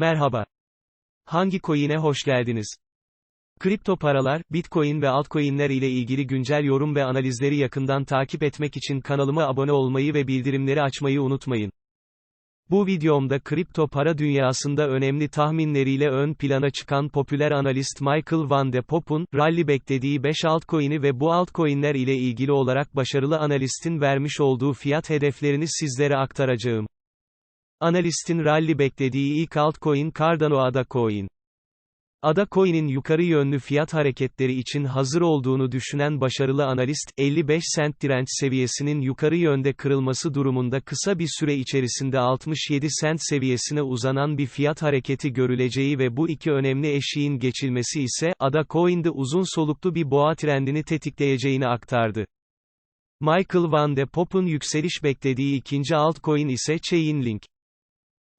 Merhaba. Hangi coin'e hoş geldiniz? Kripto paralar, Bitcoin ve altcoin'ler ile ilgili güncel yorum ve analizleri yakından takip etmek için kanalıma abone olmayı ve bildirimleri açmayı unutmayın. Bu videomda kripto para dünyasında önemli tahminleriyle ön plana çıkan popüler analist Michael Van de Pop'un, rally beklediği 5 altcoin'i ve bu altcoin'ler ile ilgili olarak başarılı analistin vermiş olduğu fiyat hedeflerini sizlere aktaracağım. Analistin rally beklediği ilk altcoin Cardano Ada Coin. Ada Coin'in yukarı yönlü fiyat hareketleri için hazır olduğunu düşünen başarılı analist, 55 sent direnç seviyesinin yukarı yönde kırılması durumunda kısa bir süre içerisinde 67 sent seviyesine uzanan bir fiyat hareketi görüleceği ve bu iki önemli eşiğin geçilmesi ise, Ada Coin'de uzun soluklu bir boğa trendini tetikleyeceğini aktardı. Michael Van de Pop'un yükseliş beklediği ikinci altcoin ise Chainlink.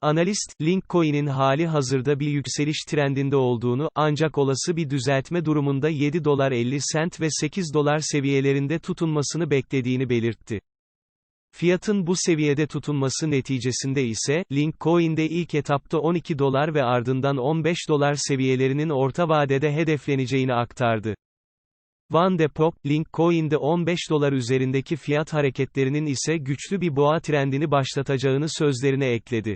Analist, Linkcoin'in hali hazırda bir yükseliş trendinde olduğunu, ancak olası bir düzeltme durumunda 7 dolar 50 sent ve 8 dolar seviyelerinde tutunmasını beklediğini belirtti. Fiyatın bu seviyede tutunması neticesinde ise, Linkcoin'de ilk etapta 12 dolar ve ardından 15 dolar seviyelerinin orta vadede hedefleneceğini aktardı. Van de Pop, Linkcoin'de 15 dolar üzerindeki fiyat hareketlerinin ise güçlü bir boğa trendini başlatacağını sözlerine ekledi.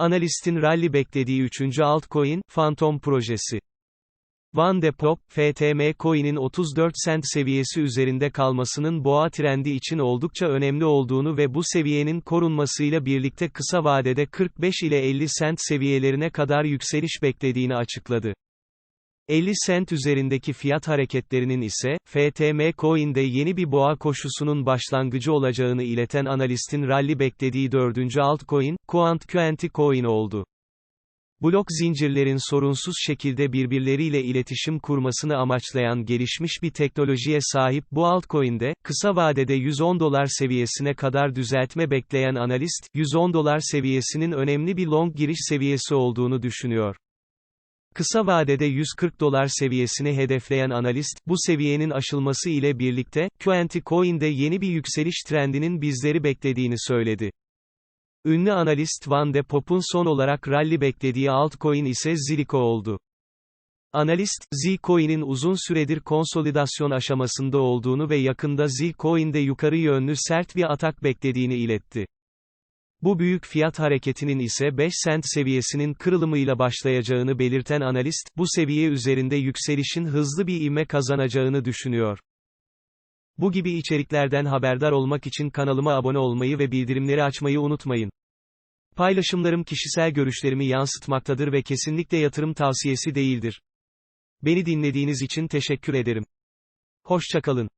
Analistin rally beklediği üçüncü altcoin, Phantom projesi. Van de Pop, FTM coin'in 34 sent seviyesi üzerinde kalmasının boğa trendi için oldukça önemli olduğunu ve bu seviyenin korunmasıyla birlikte kısa vadede 45 ile 50 sent seviyelerine kadar yükseliş beklediğini açıkladı. 50 sent üzerindeki fiyat hareketlerinin ise, FTM Coin'de yeni bir boğa koşusunun başlangıcı olacağını ileten analistin rally beklediği dördüncü altcoin, Quant Qanti Coin oldu. Blok zincirlerin sorunsuz şekilde birbirleriyle iletişim kurmasını amaçlayan gelişmiş bir teknolojiye sahip bu altcoin'de, kısa vadede 110 dolar seviyesine kadar düzeltme bekleyen analist, 110 dolar seviyesinin önemli bir long giriş seviyesi olduğunu düşünüyor. Kısa vadede 140 dolar seviyesini hedefleyen analist, bu seviyenin aşılması ile birlikte, Qanti Coin'de yeni bir yükseliş trendinin bizleri beklediğini söyledi. Ünlü analist Van de Pop'un son olarak rally beklediği altcoin ise Zilliqa oldu. Analist, Zcoin'in uzun süredir konsolidasyon aşamasında olduğunu ve yakında Zcoin'de yukarı yönlü sert bir atak beklediğini iletti. Bu büyük fiyat hareketinin ise 5 sent seviyesinin kırılımıyla başlayacağını belirten analist, bu seviye üzerinde yükselişin hızlı bir ivme kazanacağını düşünüyor. Bu gibi içeriklerden haberdar olmak için kanalıma abone olmayı ve bildirimleri açmayı unutmayın. Paylaşımlarım kişisel görüşlerimi yansıtmaktadır ve kesinlikle yatırım tavsiyesi değildir. Beni dinlediğiniz için teşekkür ederim. Hoşçakalın.